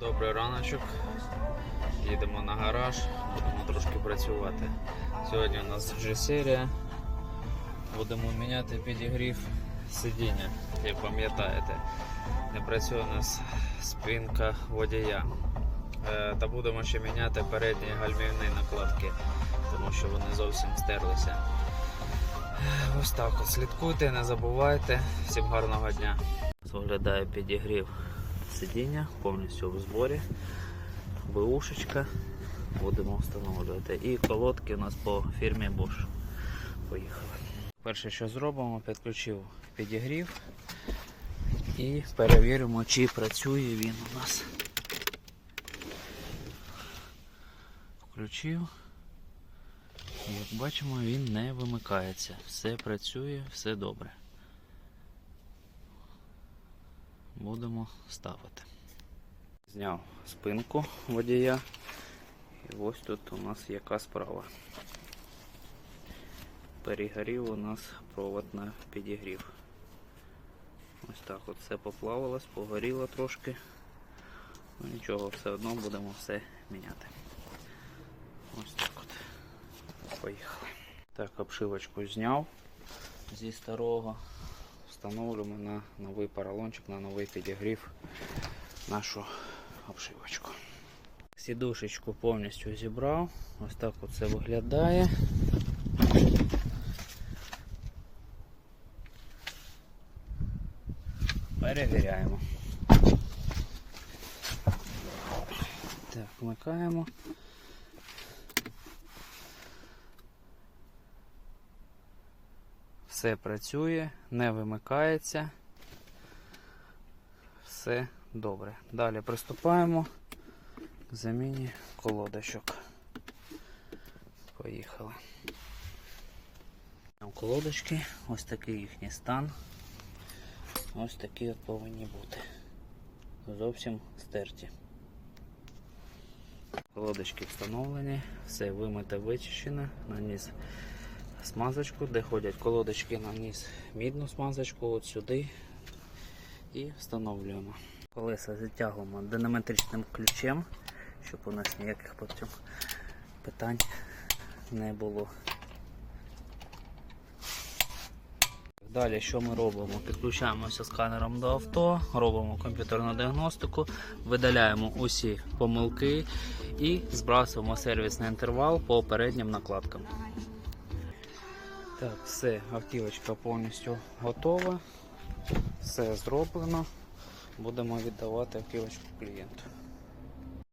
Добрий раночок. Їдемо на гараж, будемо трошки працювати. Сьогодні у нас вже серія. Будемо міняти підігрів сидіння, як пам'ятаєте. Не працює у нас спинка водія. Е, Та будемо ще міняти передні гальмівні накладки, тому що вони зовсім стерлися. Ось так слідкуйте, не забувайте. Всім гарного дня. Виглядає підігрів сидіння повністю в зборі. БУшечка будемо встановлювати. І колодки у нас по фірмі Bosch. Поїхали. Перше, що зробимо, підключив підігрів і перевіримо, чи працює він у нас. Включив. Як бачимо, він не вимикається. Все працює, все добре. Будемо ставити. Зняв спинку водія. І ось тут у нас яка справа. Перегорів у нас провод на підігрів. Ось так от все поплавилось, погоріло трошки. Ну нічого, все одно будемо все міняти. Ось так от. Поїхали. Так, обшивочку зняв зі старого. Встановлюємо на новий поролончик, на новий підігрів нашу обшивочку. Сідушечку повністю зібрав. Ось так от це виглядає. Перевіряємо. Так, вмикаємо. Все працює, не вимикається. Все добре. Далі приступаємо к заміні колодочок. Поїхали. Колодочки, ось такий їхній стан. Ось такі от повинні бути. Зовсім стерті. Колодочки встановлені, все вимите вичищено, наніс смазочку, де ходять колодочки, наніс мідну смазочку от сюди і встановлюємо. Колеса затягуємо динаметричним ключем, щоб у нас ніяких потім питань не було. Далі що ми робимо? Підключаємося сканером до авто, робимо комп'ютерну діагностику, видаляємо усі помилки і збрасуємо сервісний інтервал по переднім накладкам. Так, все, автівочка повністю готова, все зроблено. Будемо віддавати автівочку клієнту.